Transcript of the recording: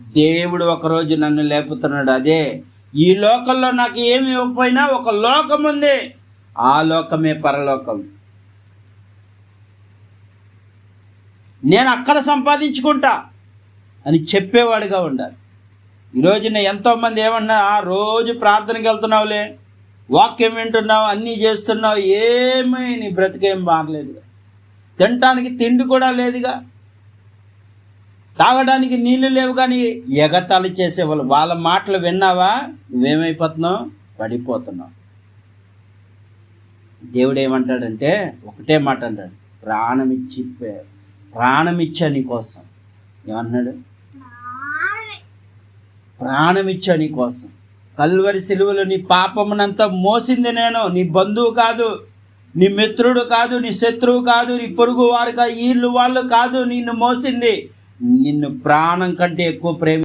దేవుడు ఒకరోజు నన్ను లేపుతున్నాడు. అదే ఈ లోకంలో నాకు ఏమి ఇవ్వకపోయినా ఒక లోకం ఉంది. ఆ లోకమే పరలోకం. నేను అక్కడ సంపాదించుకుంటా అని చెప్పేవాడిగా ఉండాలి. ఈరోజున ఎంతోమంది ఏమన్నా "ఆ, రోజు ప్రార్థనకి వెళ్తున్నావులే వాక్యం వింటున్నావు అన్నీ చేస్తున్నావు ఏమీ నీ బ్రతికేం మారలేదుగా తినటానికి తిండి కూడా లేదుగా. తాగడానికి నీళ్ళు లేవు కానీ ఎగతాళి చేసేవాళ్ళు వాళ్ళ. మాటలు విన్నావా? నువ్వేమైపోతున్నావు? పడిపోతున్నావు. దేవుడు ఏమంటాడంటే ఒకటే మాట అంటాడు. ప్రాణం ఇచ్చి ప్రాణం ఇచ్చా ఏమన్నాడు? ప్రాణం ఇచ్చా కల్వరి సిలువలో నీ పాపమునంతా మోసింది నేను. నీ బంధువు కాదు నీ మిత్రుడు కాదు నీ శత్రువు కాదు నీ పొరుగు వారు కాదు వీళ్ళు వాళ్ళు కాదు నిన్ను మోసింది. నిన్ను ప్రాణం కంటే ఎక్కువ ప్రేమ